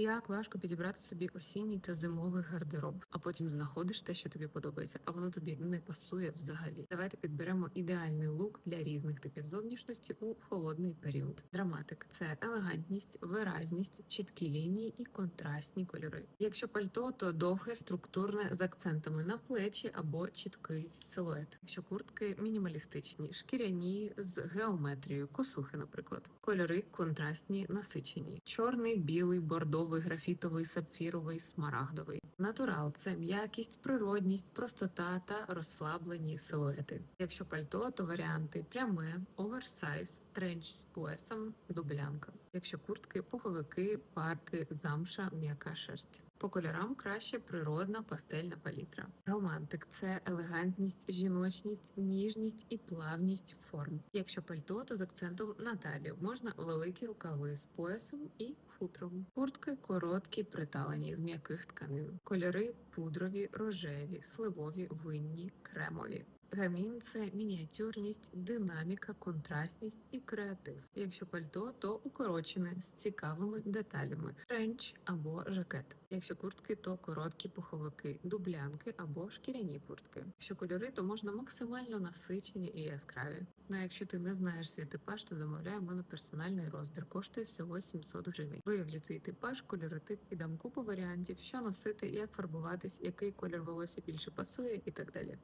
Як важко підібрати собі осінній та зимовий гардероб, а потім знаходиш те, що тобі подобається, а воно тобі не пасує взагалі. Давайте підберемо ідеальний лук для різних типів зовнішності у холодний період. Драматик це елегантність, виразність, чіткі лінії і контрастні кольори. Якщо пальто, то довге, структурне з акцентами на плечі або чіткий силует. Якщо куртки мінімалістичні, шкіряні з геометрією, косухи, наприклад, кольори контрастні, насичені: чорний, білий, бордовий, графітовий, сапфіровий, смарагдовий. Натурал це м'якість, природність, простота та розслаблені силуети. Якщо пальто, то варіанти пряме, оверсайз, тренч з поясом, дублянка. Якщо куртки, пуховики, парки, замша, м'яка шерсть. По кольорам краще природна пастельна палітра. Романтик це елегантність, жіночність, ніжність і плавність форм. Якщо пальто, то з акцентом на талію можна великі рукави з поясом і хутром. Куртки короткі, приталені з м'яких тканин. Кольори пудрові, рожеві, сливові, винні, кремові. Гамін це мініатюрність, динаміка, контрастність і креатив. Якщо пальто, то укорочене з цікавими деталями, тренч або жакет. Якщо куртки, то короткі пуховики, дублянки або шкіряні куртки. Якщо кольори, то можна максимально насичені і яскраві. Ну а якщо ти не знаєш свій типаж, то замовляй у мене персональний розбір. Коштує всього 700 гривень. Виявлю твій типаж, кольоротип і дам купу варіантів, що носити, як фарбуватись, який колір волосся більше пасує і так далі.